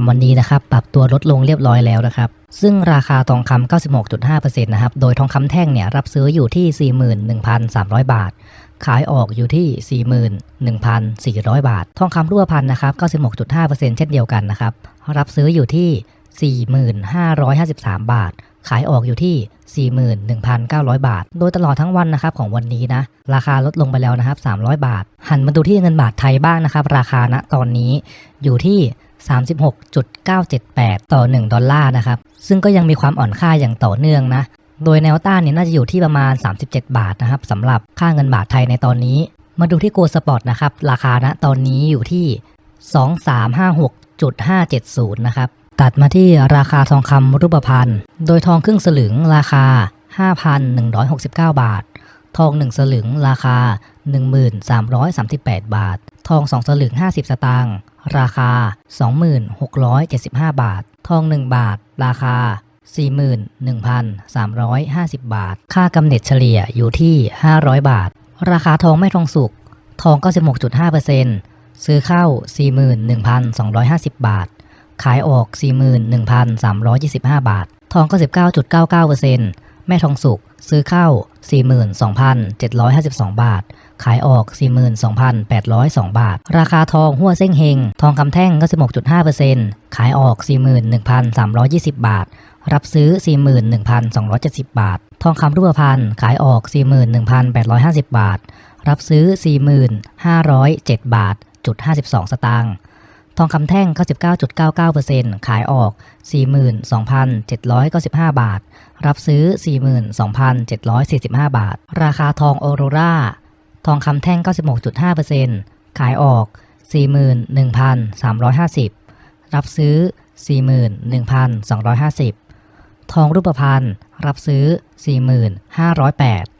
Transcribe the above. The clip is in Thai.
ำวันนี้นะครับปรับตัวลดลงเรียบร้อยแล้วนะครับ ซึ่งราคาทองคำ96.5%นะครับโดยทองคำแท่งเนี่ยรับซื้ออยู่ที่ 41,300 บาท ขายออกอยู่ที่ 41,400 บาท ทองคำรั่วพันนะครับ96.5%เช่นเดียวกันนะครับรับซื้ออยู่ที่ 4,553 บาทขายออกอยู่ที่ 41,900 บาท โดยตลอดทั้งวันนะครับของวันนี้นะ ราคาลดลงไปแล้วนะครับ 300 บาท หันมาดูที่เงินบาทไทยบ้างนะครับ ราคาณตอนนี้อยู่ที่ 36.978 ต่อ 1 ดอลลาร์นะครับ ซึ่งก็ยังมีความอ่อนค่าอย่างต่อเนื่องนะ โดยแนวต้านเนี่ยน่าจะอยู่ที่ประมาณ 37 บาทนะครับสำหรับค่าเงินบาทไทยในตอนนี้ มาดูที่โกลสปอร์ตนะครับ ราคาณตอนนี้อยู่ที่ 2356.570 นะครับ ตัดมาที่ราคาทองคำรูปพรรณ โดยทองครึ่งสลึงราคา 5,169 บาท ทอง 1 สลึงราคา 1338 บาท ทอง 2 สลึง 50 สตางค์ ราคา 2675 บาท ทอง 1 บาท ราคา 41,350 บาท ค่ากำเนิดเฉลี่ยอยู่ที่ 500 บาท ราคาทองไม่ทองสุก ทอง 96.5%ซื้อเข้า 41,250 บาท ขายออก 41,325 บาท ทอง 99.99%แม่ทองสุก ซื้อเข้า 42,752 บาท ขายออก 42,802 บาท ราคาทองหัวเส้งเฮง ทองคำแท่ง 96.5%ขายออก 41,320 บาท รับซื้อ 41,270 บาท ทองคำรูปพรรณขายออก 41,850 บาท รับซื้อ 4,507บาทจุด52 สตางค์ ทองคำแท่ง 99.99%ขายออก 42,795 บาท รับซื้อ 42,745 บาท ราคาทองออโรราทองคำแท่ง 96.5%ขายออก 41,350 รับซื้อ 41,250 ทองรูปพรรณรับซื้อ 4,508